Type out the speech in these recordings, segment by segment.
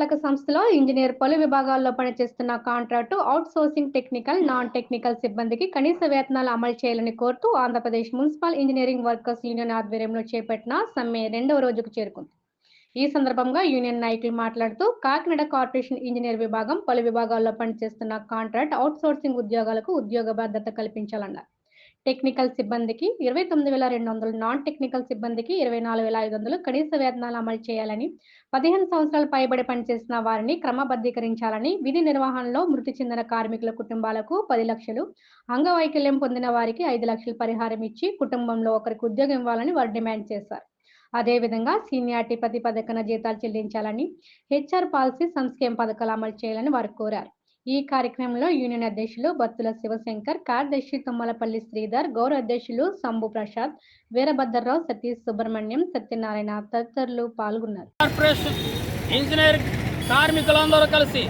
నగరపాలక సంస్థలో ఇంజనీర్ పలు విభాగాల్లో పనిచేస్తున్న contract outsourcing technical non technical సిబ్బందికి కనీస వేతనాలు అమలు చేయాలని కోరుతూ Andhra Pradesh municipal engineering workers union ఆధ్వర్యంలో చేపట్టిన సమ్మె రెండవ రోజుకు చేరుకుంది. ఈ సందర్భంగా యూనియన్ నాయకులు మాట్లాడుతూ కాకినాడ కార్పొరేషన్ ఇంజనీర్ విభాగం పలు విభాగాల్లో పనిచేస్తున్న కాంట్రాక్ట్ అవుట్ సోర్సింగ్ ఉద్యోగాలకు ఉద్యోగ భద్రత కల్పించాలన్నారు. టెక్నికల్ సిబ్బందికి ఇరవై తొమ్మిది వేల రెండు వందలు నాన్ టెక్నికల్ సిబ్బందికి ఇరవై నాలుగు వేల ఐదు వందలు కనీస వేతనాలు అమలు చేయాలని పదిహేను సంవత్సరాలు పైబడి పనిచేసిన వారిని క్రమబద్ధీకరించాలని విధి నిర్వహణలో మృతి చెందిన కార్మికుల కుటుంబాలకు పది లక్షలు అంగవైకల్యం పొందిన వారికి ఐదు లక్షలు పరిహారం ఇచ్చి కుటుంబంలో ఒకరికి ఉద్యోగం ఇవ్వాలని వారు డిమాండ్ చేశారు. అదేవిధంగా సీనియారిటీ ప్రతిపదకన జీతాలు చెల్లించాలని హెచ్ఆర్ పాలసీ సంస్కేమ పథకాలు అమలు చేయాలని వారు కోరారు. ఈ కార్యక్రమంలో యూనియన్ అధ్యక్షులు బత్తుల శివశంకర్ కార్యదర్శి తుమ్మలపల్లి శ్రీధర్ గౌరవ అధ్యక్షులు సంభు ప్రసాద్ వీరభద్రరావు సతీష్ సుబ్రహ్మణ్యం సత్యనారాయణ తదితరులు పాల్గొన్నారు. ఇంజనీరింగ్ ఇంజనీర్ కార్మికులందరూ కలిసి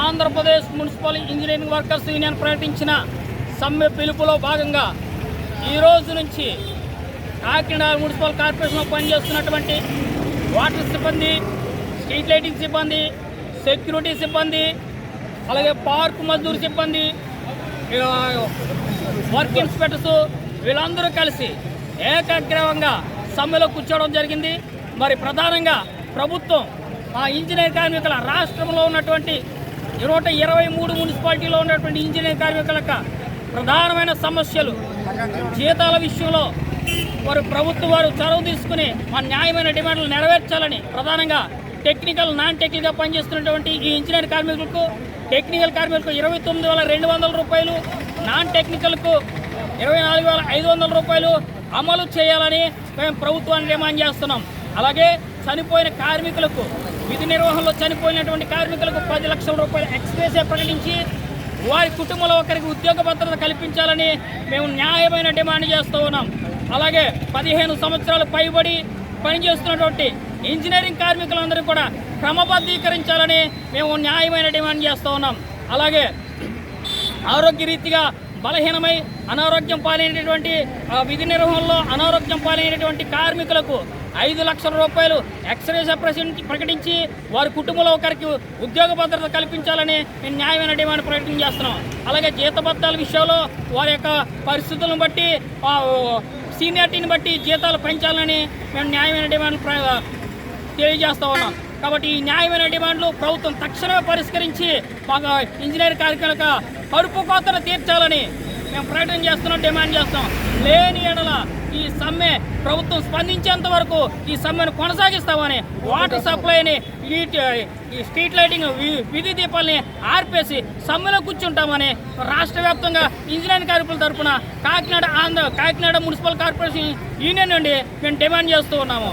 Andhra Pradesh municipal engineering workers union ప్రకటించిన సమ్మె పిలుపులో భాగంగా ఈ రోజు నుంచి కాకినాడ మున్సిపల్ కార్పొరేషన్లో పనిచేస్తున్నటువంటి వాటర్ సిబ్బంది స్ట్రీట్ లైటింగ్ సిబ్బంది సెక్యూరిటీ సిబ్బంది అలాగే పార్క్ మజ్దూర్ సిబ్బంది వర్క్ ఇన్స్పెక్టర్స్ వీళ్ళందరూ కలిసి ఏకాగ్రవంగా సమ్మెలో కూర్చోవడం జరిగింది. మరి ప్రధానంగా ప్రభుత్వం ఆ ఇంజనీర్ కార్మికుల రాష్ట్రంలో ఉన్నటువంటి నూట ఇరవై మూడు మున్సిపాలిటీలో ఉన్నటువంటి ఇంజనీర్ కార్మికుల ప్రధానమైన సమస్యలు జీతాల విషయంలో వారు ప్రభుత్వ వారు చొరవ తీసుకుని మా న్యాయమైన డిమాండ్లు నెరవేర్చాలని ప్రధానంగా టెక్నికల్ నాన్ టెక్నికల్గా పనిచేస్తున్నటువంటి ఈ ఇంజనీర్ కార్మికులకు టెక్నికల్ కార్మికులకు ఇరవై తొమ్మిది వేల రెండు వందల రూపాయలు నాన్ టెక్నికల్కు ఇరవై నాలుగు వేల ఐదు వందల రూపాయలు అమలు చేయాలని మేము ప్రభుత్వాన్ని డిమాండ్ చేస్తున్నాం. అలాగే చనిపోయిన కార్మికులకు విధి నిర్వహణలో చనిపోయినటువంటి కార్మికులకు పది లక్షల రూపాయలు ఎక్స్ప్రెసే ప్రకటించి వారి కుటుంబంలో ఒకరికి ఉద్యోగ భద్రత కల్పించాలని మేము న్యాయమైన డిమాండ్ చేస్తూ ఉన్నాం. అలాగే పదిహేను సంవత్సరాలు పైబడి పనిచేస్తున్నటువంటి ఇంజనీరింగ్ కార్మికులందరూ కూడా క్రమబద్ధీకరించాలని మేము న్యాయమైన డిమాండ్ చేస్తూ ఉన్నాం. అలాగే ఆరోగ్యరీతిగా బలహీనమై అనారోగ్యం పాలైనటువంటి విధి నిర్వహణలో అనారోగ్యం పాలైనటువంటి కార్మికులకు ఐదు లక్షల రూపాయలు ఎక్స్రే ప్రకటించి ప్రకటించి వారి కుటుంబంలో ఒకరికి ఉద్యోగ భద్రత కల్పించాలని మేము న్యాయమైన డిమాండ్ ప్రకటన చేస్తున్నాం. అలాగే జీతభత్తాల విషయంలో వారి యొక్క పరిస్థితులను బట్టి సీనియారిటీని బట్టి జీతాలు పెంచాలని మేము న్యాయమైన డిమాండ్ ప్ర- తెలియజేస్తా ఉన్నాం కాబట్టి ఈ న్యాయమైన డిమాండ్లు ప్రభుత్వం తక్షణమే పరిష్కరించి మాకు ఇంజనీర్ కార్మికులకు కడుపు కోతను తీర్చాలని మేము ప్రకటన చేస్తున్నాం డిమాండ్ చేస్తాం లేని ఎడల ఈ సమ్మె ప్రభుత్వం స్పందించేంత వరకు ఈ సమ్మెను కొనసాగిస్తామని వాటర్ సప్లైని ఈ ఈ స్ట్రీట్ లైటింగ్ వి- విధి దీపాలని ఆర్పేసి సమ్మెలో కూర్చుంటామని రాష్ట్ర వ్యాప్తంగా ఇంజనీరింగ్ కార్మికుల తరఫున Kakinada Andhra Kakinada municipal corporation union నుండి మేము డిమాండ్ చేస్తూ ఉన్నాము.